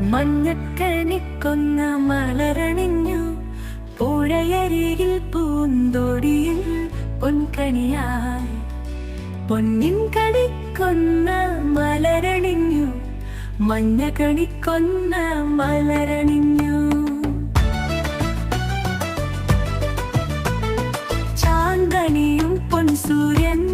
മഞ്ഞക്കനിക്കൊന്ന മലരണിഞ്ഞു. പുഴയരികിൽ പൂന്തൊടിയിൽ പൊൻകണിയായി പൊന്നിൻ കണിക്കൊന്ന മലരണിഞ്ഞു. മഞ്ഞ കണിക്കൊന്ന മലരണിഞ്ഞു. ചാങ്കണിയും പൊൻസൂര്യൻ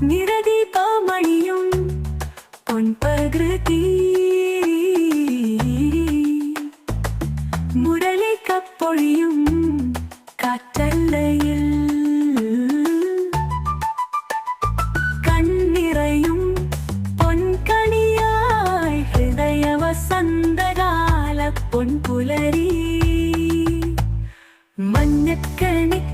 നിറദീപമണിയും പൊൻപകൃതി മുരളിക്കപ്പൊഴിയും കാറ്റല്ലയിൽ കണ്ണിറയും പൊൻകണിയായി ഹൃദയ വസന്തകാല പൊൻപുലരി മഞ്ഞക്കണിക്കുന്ന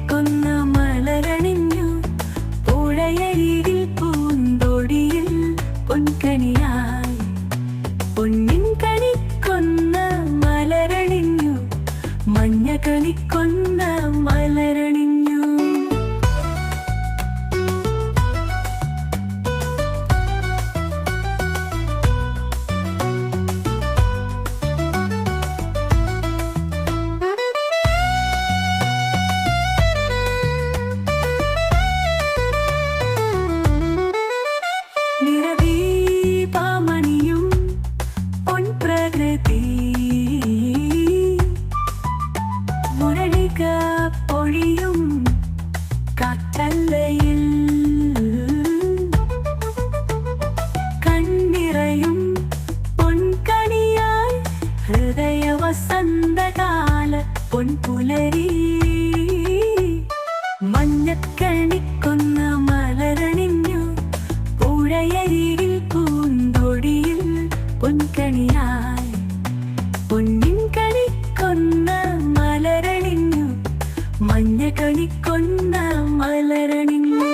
പൊന്നിൻ കണിക്കൊന്ന മലരണിഞ്ഞു. മഞ്ഞ കണിക്കൊന്ന മലരണിഞ്ഞു. പൊഴിയും കത്തല്ലയിൽ കണ്ണിറയും പൊൻകണിയാൽ ഹൃദയ വസന്തകാല പൊൻപുലരി. മഞ്ഞക്കണിക്കുന്ന മലരണിഞ്ഞു പുഴയരികിൽ പൂന്തൊടിയിൽ പൊൻകണിയാൽ കണിക്കൊന്ന മലരണിഞ്ഞു